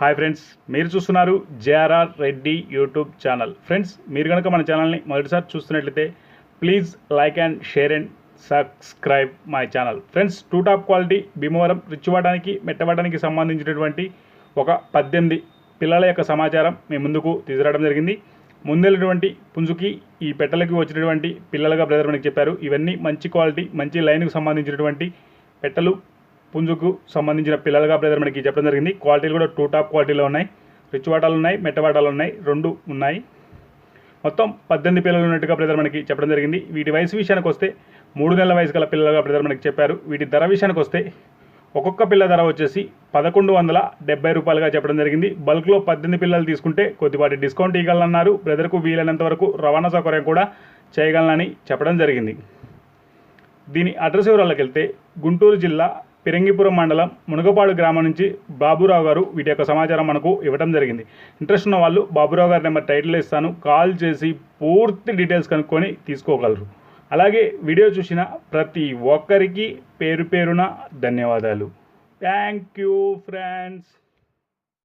Hi friends మీరు చూస్తున్నారు JRR Reddy YouTube channel. Friends మీరు కనుక మన ఛానల్ని మొదటిసారి చూస్తున్నట్లయితే please like and share and subscribe my channel. Friends to top quality Bhimavaram రిచ్చివాడానికి మెట్టవాడానికి సంబంధించినటువంటి ఒక పద్దెనిమిది పిల్లల యొక్క సమాచారం మీ ముందుకు తీసుకురావడం జరిగింది. ముందెళ్ళటువంటి పుంజుకి ఈ పెట్టలకి వచ్చినటువంటి పిల్లలుగా బ్రదర్ మనకి చెప్పారు. ఇవన్నీ మంచి క్వాలిటీ మంచి లైన్కు సంబంధించినటువంటి పెట్టలు పుంజుకు సంబంధించిన పిల్లలుగా బ్రదర్ మనకి చెప్పడం జరిగింది. క్వాలిటీలు కూడా టూ టాప్ క్వాలిటీలో ఉన్నాయి. రిచ్ వాటాలు ఉన్నాయి మెట్ట వాటాలు ఉన్నాయి రెండు ఉన్నాయి. మొత్తం పద్దెనిమిది పిల్లలు ఉన్నట్టుగా బ్రదర్ మనకి చెప్పడం జరిగింది. వీటి వయసు విషయానికి వస్తే మూడు నెలల వయసు గల పిల్లలుగా బ్రదర్ మనకి చెప్పారు. వీటి ధర విషయానికి వస్తే ఒక్కొక్క పిల్ల ధర వచ్చేసి పదకొండు వందల డెబ్బై రూపాయలుగా చెప్పడం జరిగింది. బల్క్లో పద్దెనిమిది పిల్లలు తీసుకుంటే కొద్దిపాటి డిస్కౌంట్ ఇవ్వగలనన్నారు. బ్రదర్కు వీలైనంత వరకు రవాణా సౌకర్యం కూడా చేయగలనని చెప్పడం జరిగింది. దీని అడ్రస్ వివరాలకు వెళ్తే గుంటూరు జిల్లా పిరంగిపురం మండలం మునగపాడు గ్రామం నుంచి బాబురావు గారు వీటి యొక్క సమాచారం మనకు ఇవ్వడం జరిగింది. ఇంట్రెస్ట్ ఉన్న వాళ్ళు బాబురావు గారి నెంబర్ టైటిల్ ఇస్తాను కాల్ చేసి పూర్తి డీటెయిల్స్ కనుక్కొని తీసుకోగలరు. అలాగే వీడియో చూసిన ప్రతి ఒక్కరికి పేరు పేరున ధన్యవాదాలు. Thank you friends.